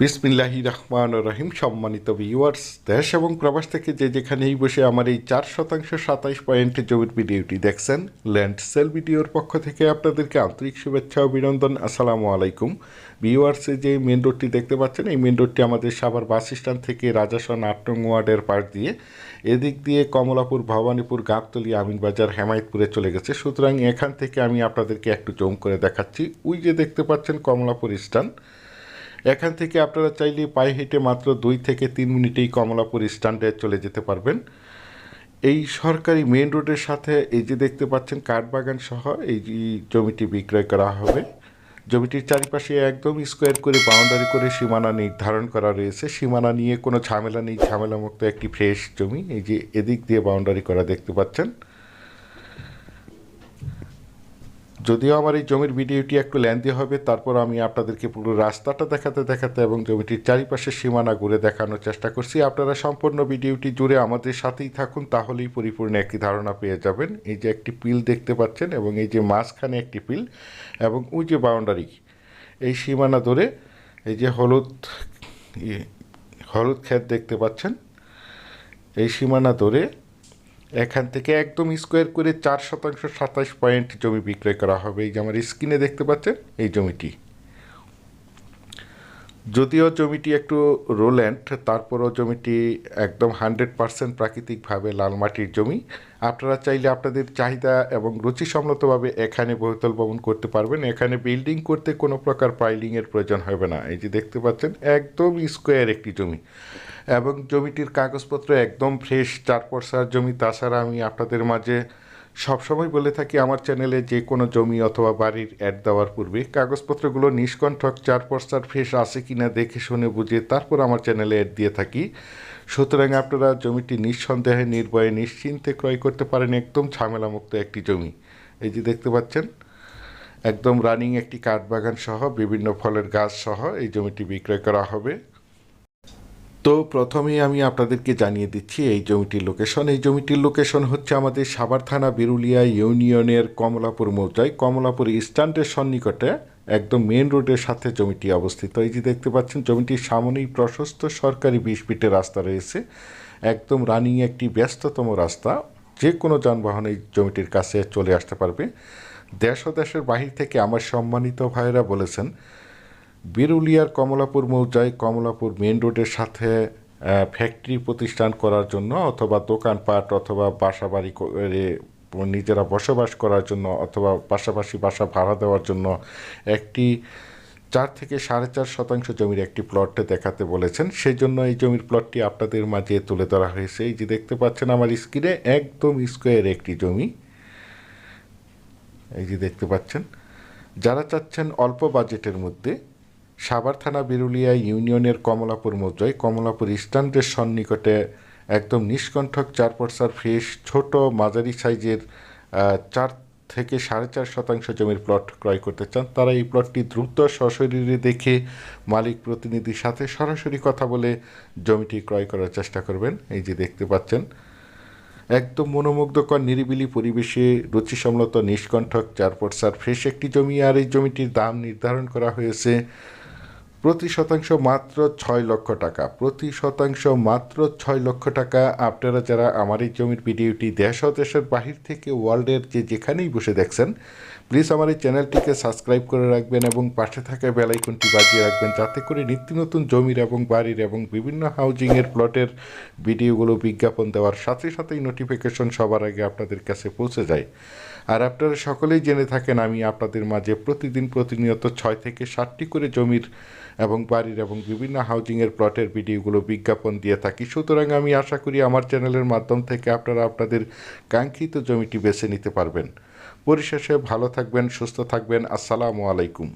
বিসমিল্লাহি রহমান রহিম, সম্মানিত ভিউয়ার্স দেশ এবং প্রবাস থেকে যে যেখানেই বসে আমার এই চার শতাংশ সাতাইশ পয়েন্ট জমির ভিডিওটি দেখছেন, ল্যান্ড সেল ভিডিওর পক্ষ থেকে আপনাদেরকে আন্তরিক শুভেচ্ছা, অভিনন্দন, আসসালামু আলাইকুম। ভিউয়ার্সে যে মেন রোডটি দেখতে পাচ্ছেন, এই মেন রোডটি আমাদের সাভার বাস স্ট্যান্ড থেকে রাজাসন আট ওয়ার্ডের পাশ দিয়ে, এদিক দিয়ে কমলাপুর, ভবানীপুর, গাবতলি, আমিনবাজার, হেমায়তপুরে চলে গেছে। সুতরাং এখান থেকে আমি আপনাদেরকে একটু জম করে দেখাচ্ছি। ওই যে দেখতে পাচ্ছেন কমলাপুর স্ট্যান্ড এখান থেকে আপনারা চাইলে পায়ে হেঁটে মাত্র দুই থেকে তিন মিনিটেই কমলাপুর স্ট্যান্ডে চলে যেতে পারবেন। এই সরকারি মেন রোডের সাথে এই যে দেখতে পাচ্ছেন কাঠবাগান সহ এই জমিটি বিক্রয় করা হবে। জমিটির চারিপাশে একদম স্কোয়ার করে বাউন্ডারি করে সীমানা নির্ধারণ করা রয়েছে। সীমানা নিয়ে কোনো ঝামেলা নেই। ঝামেলামুক্ত একটি ফ্রেশ জমি। এই যে এদিক দিয়ে বাউন্ডারি করা দেখতে পাচ্ছেন। যদিও আমার এই জমির ভিডিওটি একটু লেন্দি হবে, তারপর আমি আপনাদেরকে পুরো রাস্তাটা দেখাতে দেখাতে এবং জমিটির চারিপাশের সীমানা ঘুরে দেখানোর চেষ্টা করছি। আপনারা সম্পূর্ণ ভিডিওটি জুড়ে আমাদের সাথেই থাকুন, তাহলেই পরিপূর্ণ একটি ধারণা পেয়ে যাবেন। এই যে একটি পিল দেখতে পাচ্ছেন এবং এই যে মাঝখানে একটি পিল এবং ওই যে বাউন্ডারি এই সীমানা ধরে এই যে হলুদ হলুদ ক্ষেত দেখতে পাচ্ছেন। এই সীমানা ধরে এখান থেকে একদম স্কোয়ার করে চার শতাংশ সাতাশ পয়েন্ট জমি বিক্রয় করা হবে। এই যে আমার স্ক্রিনে দেখতে পাচ্ছেন, এই জমিটি। যদিও জমিটি একটু রোল্যান্ড, তারপরও জমিটি একদম হান্ড্রেড পার্সেন্ট প্রাকৃতিকভাবে লাল মাটির জমি। আপনারা চাইলে আপনাদের চাহিদা এবং রুচিসম্মতভাবে এখানে বহুতল ভবন করতে পারবেন। এখানে বিল্ডিং করতে কোনো প্রকার পাইলিংয়ের প্রয়োজন হবে না। এই যে দেখতে পাচ্ছেন, একদম স্কোয়ার একটি জমি। এবং জমিটির কাগজপত্র একদম ফ্রেশ চার পরসার জমি, তাছাড়া আমি আপনাদের মাঝে সবসময় বলে থাকি, আমার চ্যানেলে যে কোনো জমি অথবা বাড়ির অ্যাড দেওয়ার পূর্বে কাগজপত্রগুলো নিষ্কণ্ঠক চার পরসার ফ্রেশ আছে কিনা দেখে শুনে বুঝে তারপর আমার চ্যানেলে অ্যাড দিয়ে থাকি। সুতরাং আপনারা জমিটি নিঃসন্দেহে, নির্ভয়ে, নিশ্চিন্তে ক্রয় করতে পারেন, একদম ঝামেলামুক্ত একটি জমি। এই যে দেখতে পাচ্ছেন, একদম রানিং একটি কাঠবাগান সহ, বিভিন্ন ফলের গাছ সহ এই জমিটি বিক্রয় করা হবে। তো প্রথমেই আমি আপনাদেরকে জানিয়ে দিচ্ছি, এই জমিটির লোকেশন এই জমিটির লোকেশন হচ্ছে আমাদের সাভার থানা বিরুলিয়া ইউনিয়নের কমলাপুর মৌজায়, কমলাপুর স্ট্যান্ডের সন্নিকটে একদম মেন রোডের সাথে জমিটি অবস্থিত। এই যে দেখতে পাচ্ছেন, জমিটির সামনেই প্রশস্ত সরকারি বিশ ফিটের রাস্তা রয়েছে। একদম রানিং একটি ব্যস্ততম রাস্তা। যে কোনো যানবাহন এই জমিটির কাছে চলে আসতে পারবে। দেশ ও দেশের বাহির থেকে আমার সম্মানিত ভাইয়েরা বলেছেন বিরুলিয়ার কমলাপুর মৌজায় কমলাপুর মেন রোডের সাথে ফ্যাক্টরি প্রতিষ্ঠান করার জন্য অথবা দোকানপাট অথবা বাসা বাড়ি নিজেরা বসবাস করার জন্য অথবা পাশাপাশি বাসা ভাড়া দেওয়ার জন্য একটি চার থেকে সাড়ে চার শতাংশ জমির একটি প্লটে দেখাতে বলেছেন। সেই জন্য এই জমির প্লটটি আপনাদের মাঝে তুলে ধরা হয়েছে। এই যে দেখতে পাচ্ছেন আমার স্ক্রিনে একদম স্কোয়ার একটি জমি। এই যে দেখতে পাচ্ছেন, যারা চাচ্ছেন অল্প বাজেটের মধ্যে সাভার থানা বিরুলিয়া ইউনিয়নের কমলাপুর মৌজায় কমলাপুর স্ট্যান্ডের সন্নিকটে একদম নিষ্কণ্ঠক চার পরসার ফ্রেশ ছোট মাঝারি সাইজের চার থেকে সাড়ে চার শতাংশ জমির প্লট ক্রয় করতে চান। তারা এই প্লটটি দ্রুত সশরীরে দেখে মালিক প্রতিনিধির সাথে সরাসরি কথা বলে জমিটি ক্রয় করার চেষ্টা করবেন। এই যে দেখতে পাচ্ছেন, একদম মনোমুগ্ধকর, নিরিবিলি পরিবেশে রুচিসম্মত, নিষ্কণ্ঠক চার পরসার ফ্রেশ একটি জমি। আর এই জমিটির দাম নির্ধারণ করা হয়েছে প্রতি শতাংশ মাত্র ছয় লক্ষ টাকা। প্রতি শতাংশ মাত্র ছয় লক্ষ টাকা। আপনারা যারা আমার এই জমির ভিডিওটি দেশ ও দেশের বাহির থেকে ওয়ার্ল্ডের যে যেখানেই বসে দেখছেন প্লিজ আমার এই চ্যানেলটিকে সাবস্ক্রাইব করে রাখবেন এবং পাশে থাকা বেলাইকনটি বাজিয়ে রাখবেন যাতে করে নিত্য নতুন জমির এবং বাড়ির এবং বিভিন্ন হাউজিংয়ের প্লটের ভিডিওগুলো বিজ্ঞাপন দেওয়ার সাথে সাথেই নোটিফিকেশন সবার আগে আপনাদের কাছে পৌঁছে যায়। আর আপনারা সকলেই জেনে থাকেন, আমি আপনাদের মাঝে প্রতিদিন প্রতিনিয়ত ছয় থেকে সাতটি করে জমির এবং বাড়ির এবং বিভিন্ন হাউজিংয়ের প্লটের ভিডিওগুলো বিজ্ঞাপন দিয়ে থাকি। সুতরাং আমি আশা করি আমার চ্যানেলের মাধ্যম থেকে আপনারা আপনাদের কাঙ্ক্ষিত জমিটি বেছে নিতে পারবেন। পরিশেষে ভালো থাকবেন, সুস্থ থাকবেন। আসসালামু আলাইকুম।